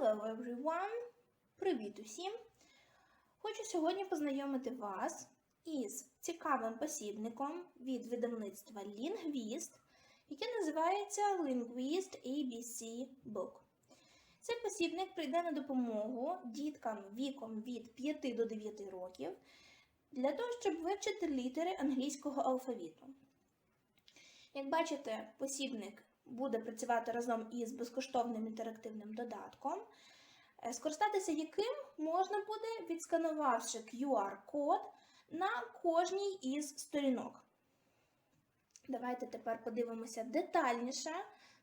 Hello everyone! Привіт усім! Хочу сьогодні познайомити вас із цікавим посібником від видавництва Linguist, яке називається Linguist ABC Book. Цей посібник прийде на допомогу діткам віком від 5 до 9 років для того, щоб вивчити літери англійського алфавіту. Як бачите, посібник буде працювати разом із безкоштовним інтерактивним додатком, е, скористатися яким можна буде, відсканувавши QR-код на кожній із сторінок. Давайте тепер подивимося детальніше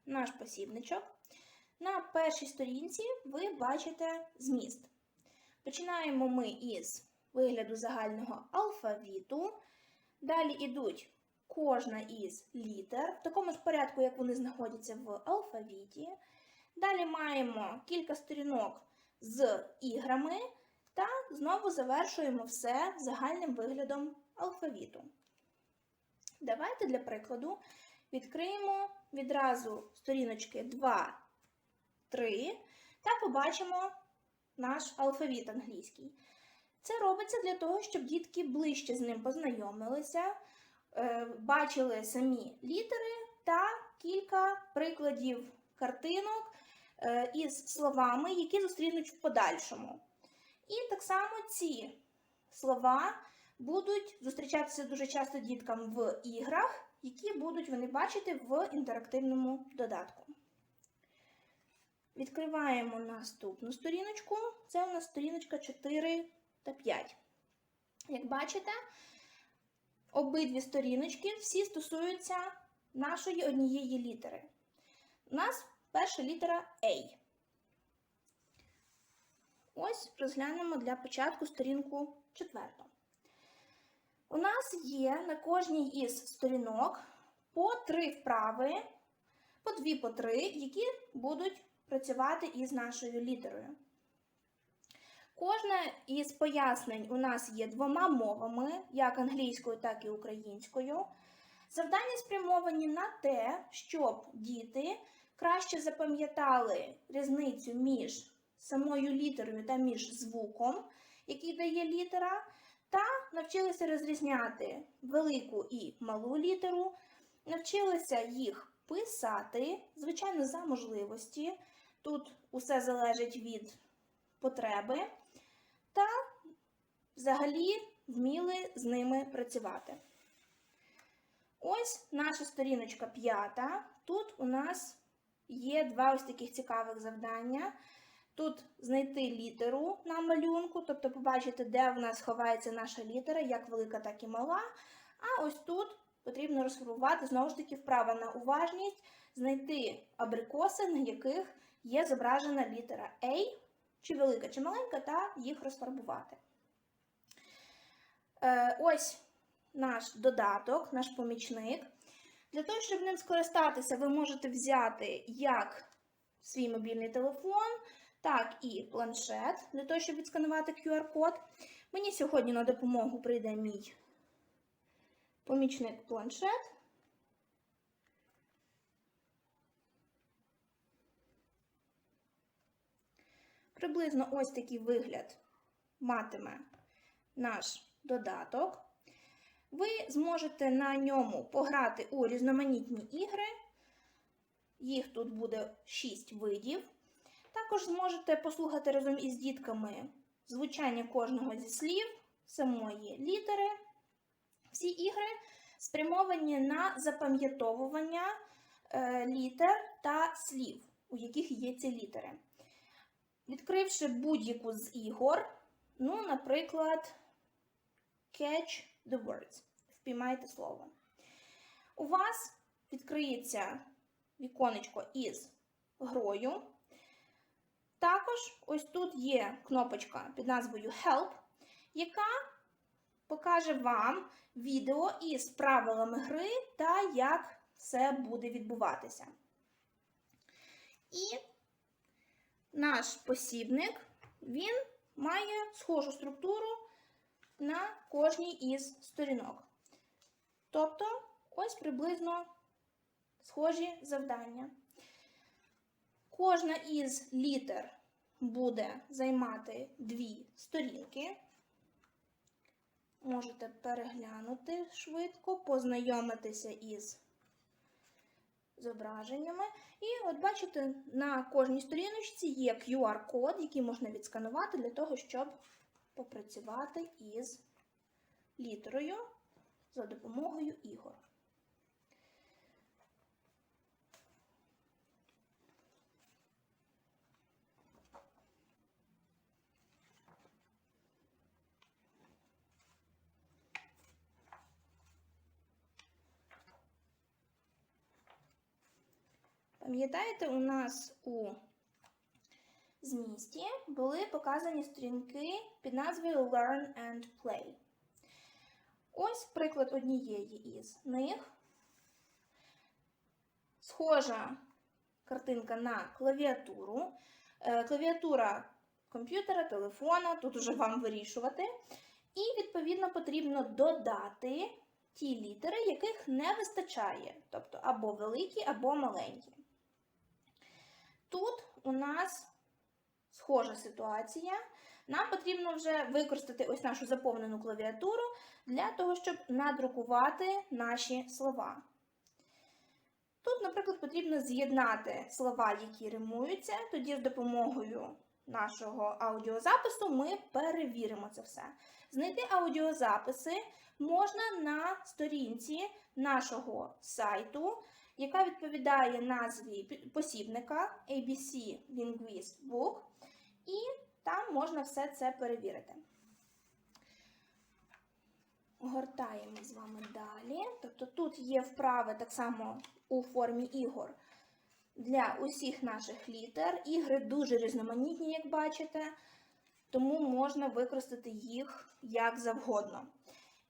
наш посібничок. На першій сторінці ви бачите зміст. Починаємо ми із вигляду загального алфавіту. Далі йдуть кожна із літер, в такому ж порядку, як вони знаходяться в алфавіті. Далі маємо кілька сторінок з іграми та знову завершуємо все загальним виглядом алфавіту. Давайте для прикладу відкриємо відразу сторіночки 2, 3 та побачимо наш алфавіт англійський. Це робиться для того, щоб дітки ближче з ним познайомилися, бачили самі літери та кілька прикладів картинок е, із словами, які зустрінуть в подальшому. І так само ці слова будуть зустрічатися дуже часто діткам в іграх, які будуть вони бачити в інтерактивному додатку. Відкриваємо наступну сторіночку. Це у нас сторіночка 4 та 5. Як бачите, обидві сторіночки всі стосуються нашої однієї літери. У нас перша літера A. Ось розглянемо для початку сторінку четверту. У нас є на кожній із сторінок по три вправи, по дві по три, які будуть працювати із нашою літерою. Кожне із пояснень у нас є двома мовами, як англійською, так і українською. Завдання спрямовані на те, щоб діти краще запам'ятали різницю між самою літерою та між звуком, який дає літера, та навчилися розрізняти велику і малу літеру, навчилися їх писати, звичайно, за можливості. Тут усе залежить від потреби, та взагалі вміли з ними працювати. Ось наша сторіночка п'ята. Тут у нас є два ось таких цікавих завдання. Тут знайти літеру на малюнку, тобто побачити, де в нас ховається наша літера, як велика, так і мала. А ось тут потрібно розфарбувати, знову ж таки, вправа на уважність, знайти абрикоси, на яких є зображена літера A, чи велика, чи маленька, та їх розфарбувати. Е, ось наш додаток, наш помічник. Для того, щоб ним скористатися, ви можете взяти як свій мобільний телефон, так і планшет, для того, щоб відсканувати QR-код. Мені сьогодні на допомогу прийде мій помічник планшет. Приблизно ось такий вигляд матиме наш додаток. Ви зможете на ньому пограти у різноманітні ігри. Їх тут буде 6 видів. Також зможете послухати разом із дітками звучання кожного зі слів, самої літери. Всі ігри спрямовані на запам'ятовування е, літер та слів, у яких є ці літери. Відкривши будь-яку з ігор, ну, наприклад, Catch the words. Впіймайте слово. У вас відкриється віконечко із грою. Також ось тут є кнопочка під назвою Help, яка покаже вам відео із правилами гри та як все буде відбуватися. І наш посібник, він має схожу структуру на кожній із сторінок. Тобто, ось приблизно схожі завдання. Кожна із літер буде займати дві сторінки. Можете переглянути швидко, познайомитися із зображеннями. І от бачите, на кожній сторіночці є QR-код, який можна відсканувати для того, щоб попрацювати із літерою за допомогою ігор. Пам'ятаєте, у нас у змісті були показані сторінки під назвою Learn and Play. Ось приклад однієї із них. Схожа картинка на клавіатуру. Е, Клавіатура комп'ютера, телефона, тут уже вам вирішувати. І, відповідно, потрібно додати ті літери, яких не вистачає, тобто або великі, або маленькі. Тут у нас схожа ситуація. Нам потрібно вже використати ось нашу заповнену клавіатуру для того, щоб надрукувати наші слова. Тут, наприклад, потрібно з'єднати слова, які римуються, тоді з допомогою нашого аудіозапису ми перевіримо це все. Знайти аудіозаписи можна на сторінці нашого сайту, яка відповідає назві посібника ABC Linguist Book, і там можна все це перевірити. Гортаємо з вами далі. Тобто тут є вправи так само у формі ігор для усіх наших літер. Ігри дуже різноманітні, як бачите, тому можна використати їх як завгодно.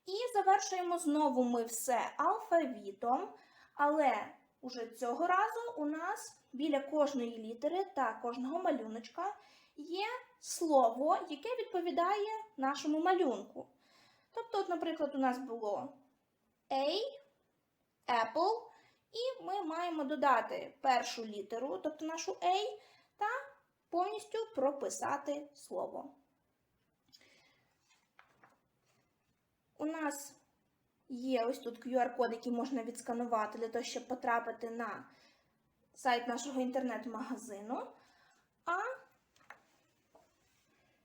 І завершуємо знову ми все алфавітом, але уже цього разу у нас біля кожної літери та кожного малюночка є слово, яке відповідає нашому малюнку. Тобто, от, наприклад, у нас було A, Apple, і ми маємо додати першу літеру, тобто нашу A, та повністю прописати слово. У нас є ось тут QR-код, який можна відсканувати для того, щоб потрапити на сайт нашого інтернет-магазину. А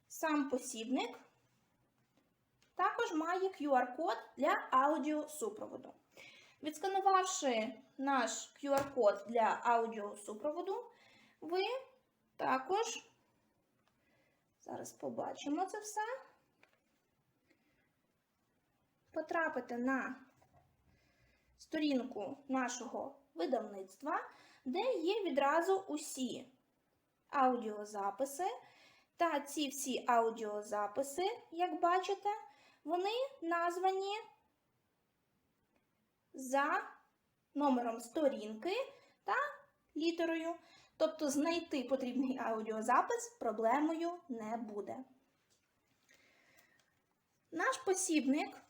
сам посібник також має QR-код для аудіосупроводу. Відсканувавши наш QR-код для аудіосупроводу, ви також, зараз побачимо це все, потрапите на сторінку нашого видавництва, де є відразу усі аудіозаписи. Та ці всі аудіозаписи, як бачите, вони названі за номером сторінки та літерою. Тобто знайти потрібний аудіозапис проблемою не буде. Наш посібник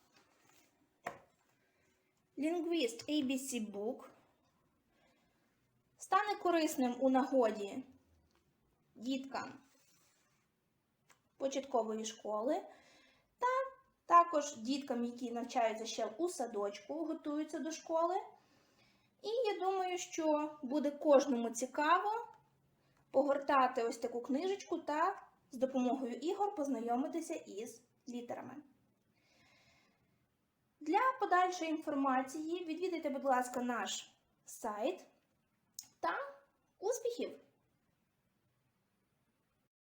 Linguist ABC Book стане корисним у нагоді діткам початкової школи та також діткам, які навчаються ще у садочку, готуються до школи. І я думаю, що буде кожному цікаво погортати ось таку книжечку та з допомогою ігор познайомитися із літерами. Для подальшої інформації відвідайте, будь ласка, наш сайт та успіхів!